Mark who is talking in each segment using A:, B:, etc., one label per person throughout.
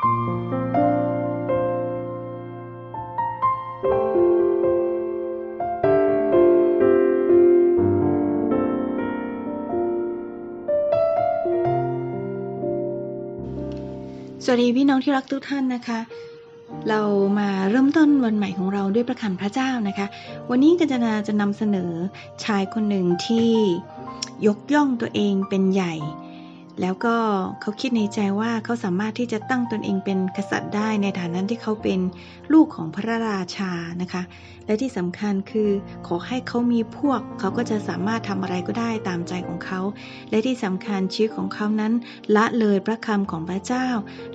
A: สวัสดีพี่น้องที่รักทุกท่านนะคะ เรามาเริ่มต้นวันใหม่ของเราด้วยประคำพระเจ้านะคะ วันนี้กัญจนาจะนำเสนอชายคนหนึ่งที่ยกย่องตัวเองเป็นใหญ่ แล้วก็เขาคิดในใจว่าเขาสามารถที่จะตั้งตนเองเป็นกษัตริย์ได้ในฐานะที่เขาเป็นลูกของพระราชานะคะ และที่สำคัญคือขอให้เขามีพวก เขาก็จะสามารถทำอะไรก็ได้ตามใจของเขา และที่สำคัญชีวิตของเขานั้น ละเลยพระคำของพระเจ้า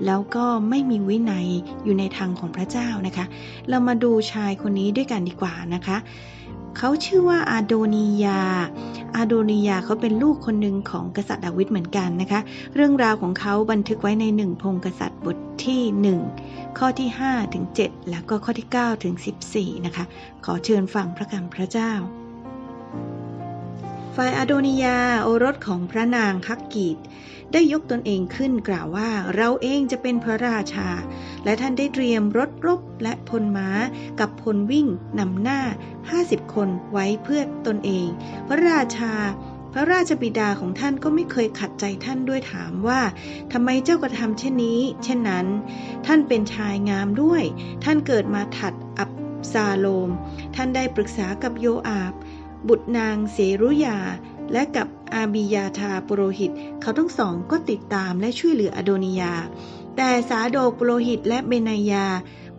A: แล้วก็ไม่มีวินัยอยู่ในทางของพระเจ้านะคะ เรามาดูชายคนนี้ด้วยกันดีกว่านะคะ เขาชื่อว่าอาโดนียา อาโดนียาเขาเป็นลูกคนหนึ่งของกษัตริย์ดาวิดเหมือนกันนะคะ เรื่องราวของเขาบันทึกไว้ในหนึ่งพงกษัตริย์บทที่ 1 ข้อที่5ถึง7แล้วก็ข้อที่9ถึง14 นะคะ ขอเชิญฟังพระคำพระเจ้าฝ่ายอาโดนียาโอรสของพระนางฮักกีด ได้ยกตนเองขึ้นกล่าวว่าเราเองจะเป็นพระราชา และท่านได้เตรียมรถรบและพลม้ากับพลวิ่งนำหน้า 50 คนไว้เพื่อตนเอง พระราชา พระราชบิดาของท่านก็ไม่เคยขัดใจท่านด้วยถามว่าทำไมเจ้ากระทำเช่นนี้ เช่นนั้น ท่านเป็นชายงามด้วย ท่านเกิดมาถัดอับซาโลม ท่านได้ปรึกษากับโยอาบ บุตรนางเสรุยา และกับอาบิยาธาปุโรหิต เขาทั้งสองก็ติดตามและช่วยเหลืออโดนิยา แต่สาโดปุโรหิตและเบนายา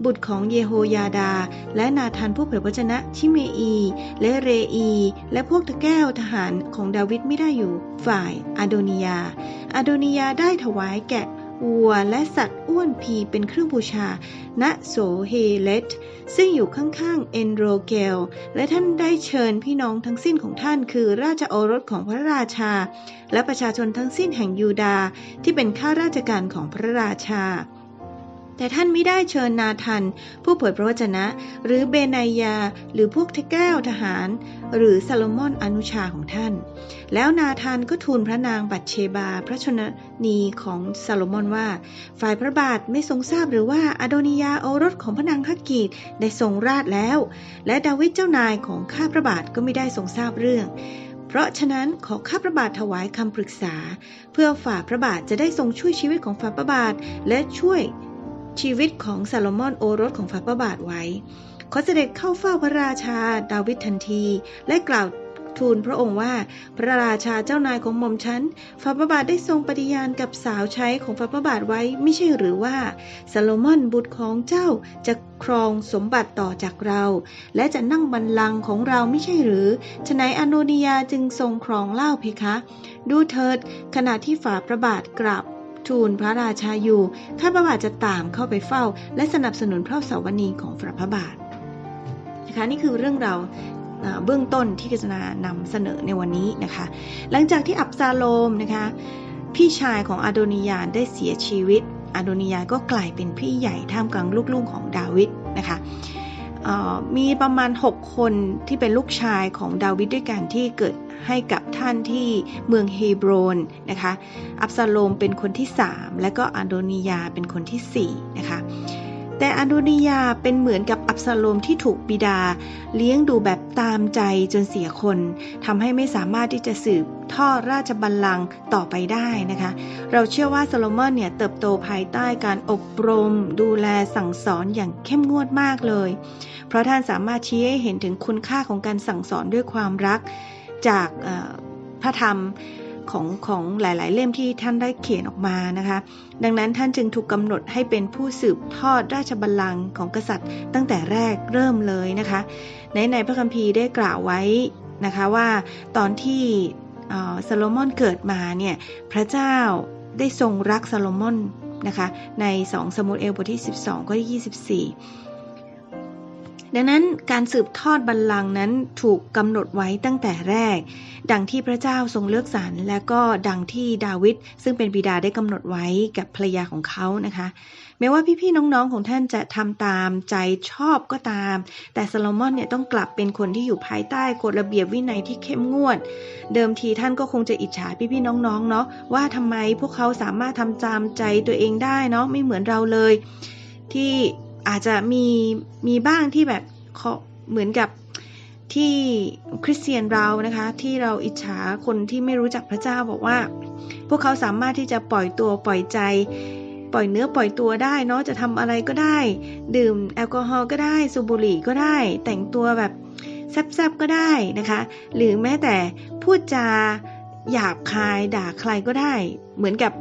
A: บุตรของเยโฮยาดา และนาธานผู้เผยพระชนะชิเมอี และเรอี และพวกตะแก้วทหารของดาวิดไม่ได้อยู่ฝ่ายอโดนิยา อโดนิยาได้ถวายแกะ วัวและสัตว์อ้วนพีเป็นเครื่องบูชา ณ โสเฮเลตซึ่งอยู่ข้างๆ เอนโรเกล และท่านได้เชิญพี่น้องทั้งสิ้นของท่านคือราชโอรสของพระราชา และประชาชนทั้งสิ้นแห่งยูดาห์ที่เป็นข้าราชการของพระราชา แต่ท่านไม่ได้เชิญนาทัน ผู้เผยพระวจนะ หรือเบนายา หรือพวกเทแก้วทหาร หรือซาโลมอนอนุชาของท่าน แล้วนาธานก็ทูลพระนางบัตเชบา พระชนนีของซาโลมอนว่า ฝ่ายพระบาทไม่ทรงทราบหรือว่าอโดนิยาโอรสของพระนางฮักกีดได้ทรงราชแล้ว และดาวิดเจ้านายของข้าพระบาทก็ไม่ได้ทรงทราบเรื่องเพราะฉะนั้นขอข้าพระบาทถวายคำปรึกษา เพื่อฝ่าพระบาทจะได้ทรงช่วยชีวิตของฝ่าพระบาทและช่วย ชีวิตของซาโลมอนโอรสของฝาพระบาทไว้ ขอเสด็จเข้าเฝ้าพระราชาดาวิดทันที และกล่าวทูลพระองค์ว่าพระราชาเจ้านายของหม่อมฉันฝาพระบาทได้ทรงปฏิญาณกับสาวใช้ของฝาพระบาทไว้ไม่ใช่หรือว่าซาโลมอนบุตรของเจ้าจะครองสมบัติต่อจากเรา และจะนั่งบัลลังก์ของเราไม่ใช่หรือฉนัยอโนนิยาจึงทรงครองเล่าเพคะ ดูเถิดขณะที่ฝาพระบาทกราบ ทูลพระราชาอยู่ ข้าพระบาทจะตามเข้าไปเฝ้า และสนับสนุนพระสาวนีของพระบาทนะคะนี่คือเรื่องราวเบื้องต้นที่กิจนานำเสนอในวันนี้นะคะ หลังจากที่อับซาโลมนะคะ พี่ชายของอาโดนิยาได้เสียชีวิต อาโดนิยาก็กลายเป็นพี่ใหญ่ท่ามกลางลูกๆของดาวิดนะคะมีประมาณ 6 คนที่เป็นลูกชายของดาวิดด้วยกันที่เกิด ให้กับท่านที่เมืองเฮบรนนะคะ อับซาโลมเป็นคนที่ 3 และก็อาโดนิยาเป็นคนที่ 4 นะคะ แต่อาโดนิยาเป็นเหมือนกับอับซาโลมที่ถูกบิดา เลี้ยงดูแบบตามใจจนเสียคนทำให้ไม่สามารถที่จะสืบทอดราชบัลลังก์ต่อไปได้นะคะ เราเชื่อว่าโซโลมอนเนี่ยเติบโตภายใต้การอบรม ดูแลสั่งสอนอย่างเข้มงวดมากเลย เพราะท่านสามารถชี้ให้เห็นถึงคุณค่าของการสั่งสอนด้วยความรัก จากพระธรรมของของหลาย ๆ เล่มที่ท่านได้เขียนออกมานะคะ ดังนั้นท่านจึงถูกกำหนดให้เป็นผู้สืบทอดราชบัลลังก์ของกษัตริย์ ตั้งแต่แรกเริ่มเลยนะคะ ในในพระคัมภีร์ได้กล่าวไว้นะคะว่าตอนที่ซาโลมอนเกิดมาเนี่ย พระเจ้าได้ทรงรักซาโลมอนนะคะ ใน 2 สมุดเอลบทที่ 12ข้อที่ 24 ดังนั้นการสืบทอดบัลลังก์นั้นถูกกำหนดไว้ตั้งแต่แรก ดังที่พระเจ้าทรงเลือกสรรและก็ดังที่ดาวิดซึ่งเป็นบิดาได้กำหนดไว้กับภรรยาของเขานะคะแม้ว่าพี่ๆน้องๆของท่านจะทำตามใจชอบก็ตาม แต่ซาโลมอนเนี่ยต้องกลับเป็นคนที่อยู่ภายใต้กฎระเบียบวินัยที่เข้มงวด เดิมทีท่านก็คงจะอิจฉาพี่ๆน้องๆเนาะว่าทำไมพวกเขาสามารถทำตามใจตัวเองได้เนาะไม่เหมือนเราเลย ที่ อาจจะมีมีบ้างที่แบบเหมือนกับที่คริสเตียนเรานะคะ ที่เราอิจฉาคนที่ไม่รู้จักพระเจ้าบอกว่า พวกเขาสามารถที่จะปล่อยตัวปล่อยใจ ปล่อยเนื้อปล่อยตัวได้เนาะจะทำอะไรก็ได้ ดื่มแอลกอฮอล์ก็ได้สูบบุหรี่ก็ได้ แต่งตัวแบบแซบๆก็ได้นะคะ หรือแม้แต่พูดจาหยาบคายด่าใครก็ได้ เหมือนกับ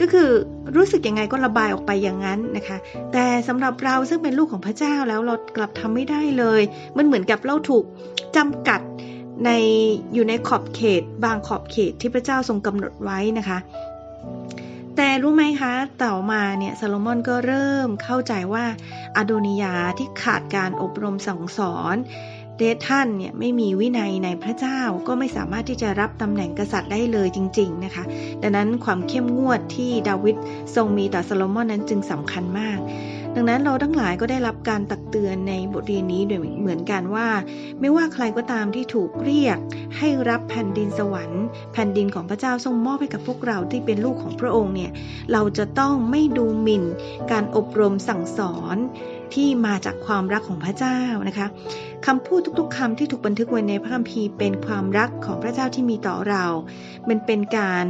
A: ก็คือรู้สึกยังไงก็ระบายออกไปอย่างนั้นนะคะ แต่สำหรับเราซึ่งเป็นลูกของพระเจ้าแล้วเรากลับทำไม่ได้เลย มันเหมือนกับเราถูกจำกัดในอยู่ในขอบเขต บางขอบเขตที่พระเจ้าทรงกำหนดไว้นะคะ แต่รู้ไหมคะ ต่อมาเนี่ยซาโลมอนก็เริ่มเข้าใจว่าอาโดนิยาที่ขาดการอบรมสั่งสอน เดท่านเนี่ยไม่มีวินัยในพระเจ้าก็ไม่สามารถที่จะรับตำแหน่งกษัตริย์ได้เลยจริง ๆนะคะ ดังนั้นความเข้มงวดที่ดาวิดทรงมีต่อซาโลมอนนั้นจึงสำคัญมาก ดังนั้นเราทั้งหลายก็ได้รับการตักเตือนในบทเรียนนี้โดยเหมือนกันว่า ไม่ว่าใครก็ตามที่ถูกเรียก ให้รับแผ่นดินสวรรค์ แผ่นดินของพระเจ้าทรงมอบให้กับพวกเราที่เป็นลูกของพระองค์เนี่ยเราจะต้องไม่ดูหมิ่น การอบรมสั่งสอนที่มาจากความรักของพระเจ้านะคะคำพูดทุกๆคำที่ถูกบันทึกไว้ในพระคัมภีร์เป็นความรักของพระเจ้าที่มีต่อเรา มันเป็นการ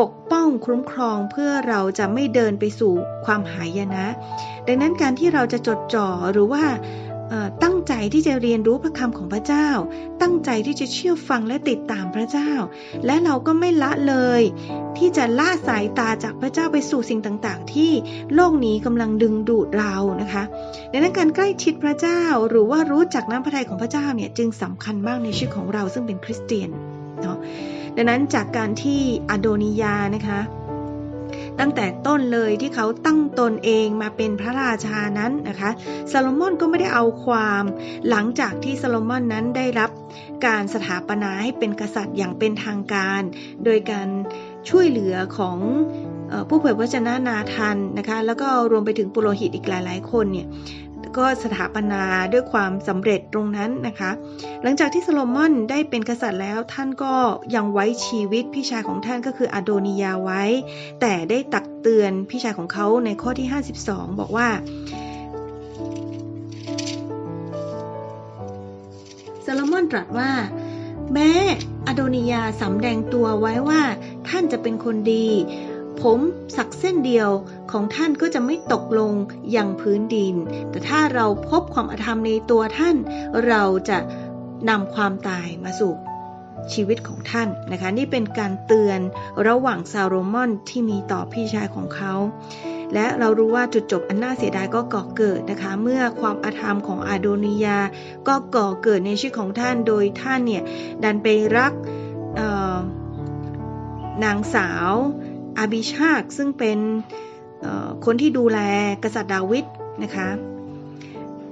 A: ปกป้องคุ้มครองเพื่อเราจะไม่เดินไปสู่ความหายนะ ดังนั้นการที่เราจะจดจ่อหรือว่าตั้งใจที่จะเรียนรู้พระคำของพระเจ้า ตั้งใจที่จะเชื่อฟังและติดตามพระเจ้า และเราก็ไม่ละเลย ที่จะละสายตาจากพระเจ้าไปสู่สิ่งต่างๆ ที่โลกนี้กำลังดึงดูดเรานะคะดังนั้นการใกล้ชิดพระเจ้าหรือว่ารู้จักน้ำพระทัยของพระเจ้าเนี่ยจึงสำคัญมากในชีวิตของเราซึ่งเป็นคริสเตียนเนาะ ดังนั้นจากการที่อโดนิยานะคะตั้งแต่ต้นเลยที่เขาตั้งตนเองมาเป็นพระราชานั้นนะคะซาโลมอนก็ไม่ได้เอาความหลังจากที่ซาโลมอนนั้นได้รับการสถาปนาให้เป็นกษัตริย์อย่างเป็นทางการ โดยการช่วยเหลือของผู้เผยพระชนะนาทันนะคะแล้วก็รวมไปถึงปุโรหิตอีกหลาย ๆ คนเนี่ย ก็สถาปนาด้วยความสำเร็จตรงนั้นนะคะ หลังจากที่โซโลมอนได้เป็นกษัตริย์แล้วท่านก็ยังไว้ชีวิตพี่ชายของท่านก็คืออโดนิยาไว้ แต่ได้ตักเตือนพี่ชายของเขาในข้อที่ 52 บอกว่าโซโลมอนตรัสว่า แม้อโดนิยาสำแดงตัวไว้ว่าท่านจะเป็นคนดี ผมสักเส้นเดียว ของท่านก็จะไม่ตกลงยังพื้นดิน แต่ถ้าเราพบความอธรรมในตัวท่าน เราจะนำความตายมาสู่ชีวิตของท่านนะคะ นี่เป็นการเตือนระหว่างซาโรมอนที่มีต่อพี่ชายของเขาและเรารู้ว่าจุดจบอันน่าเสียดายก็ก่อเกิดนะคะ เมื่อความอาธรรมของอาโดนิยา ก็ก่อเกิดในชีวิตของท่านโดยท่านเนี่ยดันไปรักนางสาวอาบิชาคซึ่งเป็น คนที่ดูแลกษัตริย์ดาวิดนะคะ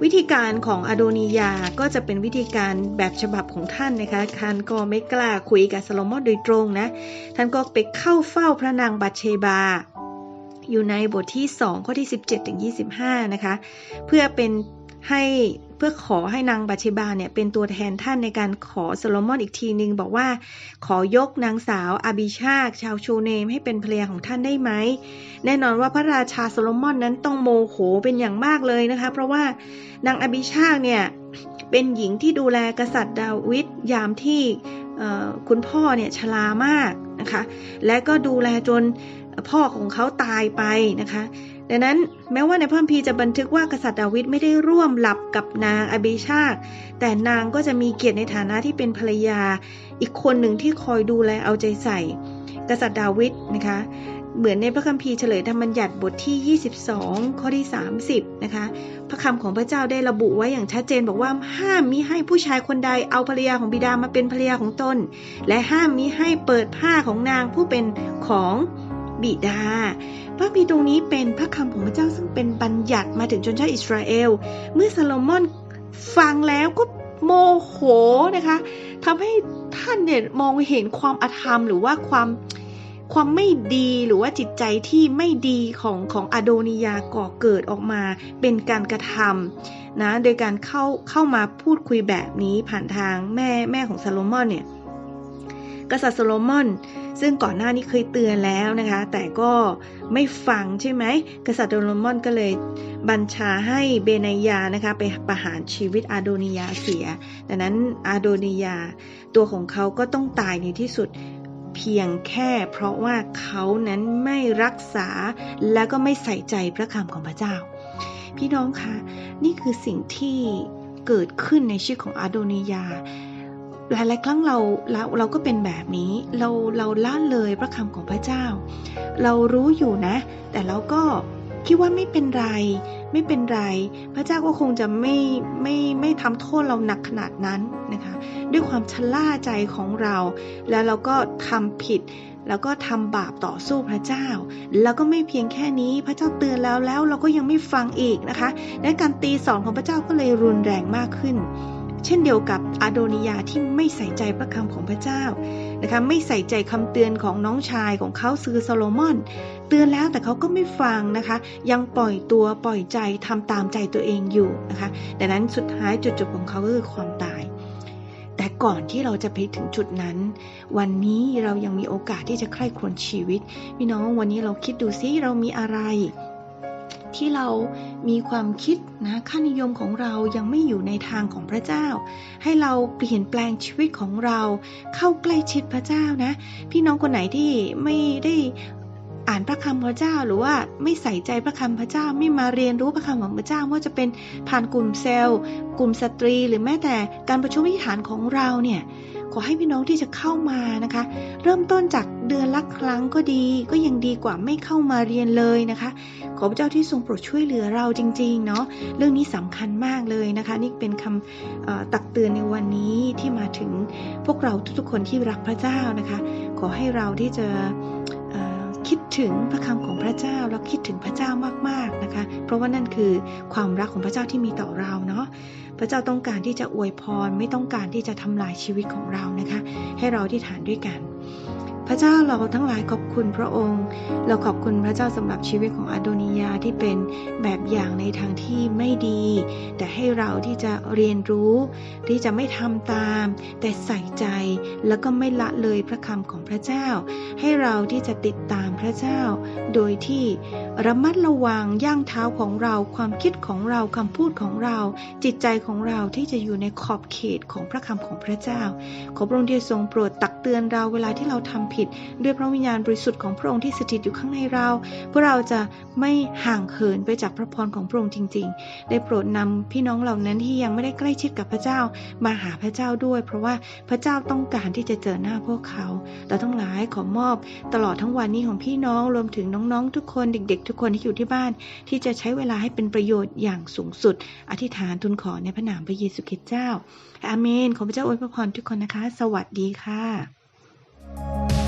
A: วิธีการของอโดนียาก็จะเป็นวิธีการแบบฉบับของท่านนะคะท่านก็ไม่กล้าคุยกับซาโลมอนโดยตรงนะ ท่านก็ไปเข้าเฝ้าพระนางบัตเชบา อยู่ในบทที่ 2 ข้อที่ 17ถึง25 นะคะ เพื่อเป็นให้ พื่อขอให้นางบัชบาเนี่ยเป็นตัวแทนท่านในการขอโซโลมอนอีกทีหนึ่งบอกว่าขอยกนางสาวอาบิชาคชาวชูเนมให้เป็นภรรยาของท่านได้ไหม แน่นอนว่าพระราชาโซโลมอนนั้นต้องโมโหเป็นอย่างมากเลยนะคะ เพราะว่านางอาบิชาคเนี่ยเป็นหญิงที่ดูแลกษัตริย์ดาวิดยามที่คุณพ่อเนี่ยชรามากนะคะ และก็ดูแลจนพ่อของเขาตายไปนะคะ ดังนั้นแม้ว่าในพระคัมภีร์จะบันทึกว่ากษัตริย์ดาวิดไม่ได้ร่วมหลับกับนางอเบชาคแต่นางก็จะมีเกียรติในฐานะที่เป็นภรรยา อีกคนหนึ่งที่คอยดูแลเอาใจใส่ กษัตริย์ดาวิดนะคะเหมือนในพระคัมภีร์เฉลยธรรมบัญญัติบทที่ 22 ข้อที่ 30 นะคะ พระคำของพระเจ้าได้ระบุไว้อย่างชัดเจนบอกว่าห้ามมิให้ผู้ชายคนใดเอาภรรยาของบิดามาเป็นภรรยาของตน และห้ามมิให้เปิดผ้าของนางผู้เป็นของบิดา พระพีตรงนี้เป็นพระคำของพระเจ้าซึ่งเป็นบัญญัติมาถึงชนชาติอิสราเอล เมื่อซาโลมอนฟังแล้วก็โมโหนะคะทำให้ท่านเนี่ยมองเห็นความอาธรรมหรือว่าความความไม่ดีหรือว่าจิตใจที่ไม่ดีของของอโดนิยาก่อเกิดออกมาเป็นการกระทำนะโดยการเข้าเข้ามาพูดคุยแบบนี้ผ่านทางแม่แม่ของซาโลมอนเนี่ยกษัตริย์โซโลมอน ซึ่งก่อนหน้านี้เคยเตือนแล้วนะคะ แต่ก็ไม่ฟังใช่ไหม กษัตริย์โซโลมอนก็เลยบัญชาให้เบนายานะคะไปประหารชีวิตอาโดนิยาเสีย ดังนั้นอาโดนิยาตัวของเขาก็ต้องตายในที่สุดเพียงแค่เพราะว่าเขานั้นไม่รักษาและก็ไม่ใส่ใจพระคำของพระเจ้า พี่น้องคะนี่คือสิ่งที่เกิดขึ้นในชีวิตของอาโดนิยา หลาย ๆ ครั้งเราเราเราก็เป็นแบบนี้ เราเราละเลยพระคำของพระเจ้า เรารู้อยู่นะ แต่เราก็คิดว่าไม่เป็นไร ไม่เป็นไร พระเจ้าก็คงจะไม่ไม่ไม่ทำโทษเราหนักขนาดนั้นนะคะ ด้วยความชะล่าใจของเรา แล้วเราก็ทำผิดแล้วก็ทำบาปต่อสู้พระเจ้า แล้วก็ไม่เพียงแค่นี้พระเจ้าเตือนแล้วแล้วเราก็ยังไม่ฟังอีกนะคะ และการตีสอนของพระเจ้าก็เลยรุนแรงมากขึ้น เช่นเดียวกับอาโดนิยาที่ไม่ใส่ใจพระคำของพระเจ้านะคะไม่ใส่ใจคำเตือนของน้องชายของเขาซือโซโลมอน เตือนแล้วแต่เขาก็ไม่ฟังนะคะ ยังปล่อยตัวปล่อยใจทำตามใจตัวเองอยู่นะคะดังนั้นสุดท้ายจุดจบของเขาก็คือความตาย แต่ก่อนที่เราจะไปถึงจุดนั้น วันนี้เรายังมีโอกาสที่จะใคร่ครวญชีวิตพี่น้องวันนี้เราคิดดูซิเรามีอะไร ที่เรามีความคิดนะค่านิยมของเรายังไม่อยู่ในทางของพระเจ้า ให้เราเปลี่ยนแปลงชีวิตของเราเข้าใกล้ชิดพระเจ้านะ พี่น้องคนไหนที่ไม่ได้ อ่านพระคำพระเจ้าหรือว่าไม่ใส่ใจพระคำพระเจ้าไม่มาเรียนรู้พระคำของพระเจ้าว่าจะเป็นผ่านกลุ่มเซลล์ กลุ่มสตรีหรือแม้แต่การประชุมวิถีฐานของเราเนี่ยขอให้พี่น้องที่จะเข้ามานะคะ เริ่มต้นจากเดือนละครั้งก็ดีก็ยังดีกว่าไม่เข้ามาเรียนเลยนะคะ ขอพระเจ้าที่ทรงโปรดช่วยเหลือเราจริงๆเนาะเรื่องนี้สำคัญมากเลยนะคะ นี่เป็นคำตักเตือนในวันนี้ที่มาถึงพวกเราทุกๆคนที่รักพระเจ้านะคะ ขอให้เราที่จะ ถึงพระคำของพระเจ้าแล้วคิดถึงพระเจ้ามากๆนะคะ เพราะว่านั่นคือความรักของพระเจ้าที่มีต่อเราเนาะพระเจ้าต้องการที่จะอวยพรไม่ต้องการที่จะทำลายชีวิตของเรานะคะ ให้เราที่ฐานด้วยกัน พระเจ้าเราทั้งหลายขอบคุณพระองค์ เราขอบคุณพระเจ้าสำหรับชีวิตของอาโดนิยาที่เป็นแบบอย่างในทางที่ไม่ดี แต่ให้เราที่จะเรียนรู้ ที่จะไม่ทำตาม แต่ใส่ใจแล้วก็ไม่ละเลยพระคำของพระเจ้า ให้เราที่จะติดตามพระเจ้า โดยที่ ระมัดระวังย่างเท้าของเรา ความคิดของเราคำพูดของเรา จิตใจของเราที่จะอยู่ในขอบเขตของพระคำของพระเจ้า ขอพระองค์ที่ทรงโปรดตักเตือนเราเวลาที่เราทำผิด ด้วยพระวิญญาณบริสุทธิ์ของพระองค์ที่สถิตอยู่ข้างในเราเพื่อเราจะไม่ห่างเหินไปจากพระพรของพระองค์จริง ๆ ได้โปรดนำพี่น้องเหล่านั้นที่ยังไม่ได้ใกล้ชิดกับพระเจ้ามาหาพระเจ้าด้วย เพราะว่าพระเจ้าต้องการที่จะเจอหน้าพวกเขาเราทั้งหลายขอมอบตลอดทั้งวันนี้ของพี่น้องรวมถึงน้องๆ ทุกคนเด็กๆทุกคนที่อยู่ที่บ้านที่จะใช้เวลาให้เป็นประโยชน์อย่างสูงสุด อธิษฐานทูลขอในพระนามพระเยซูคริสต์เจ้าอาเมน ขอพระเจ้าอวยพรทุกคนนะคะ สวัสดีค่ะ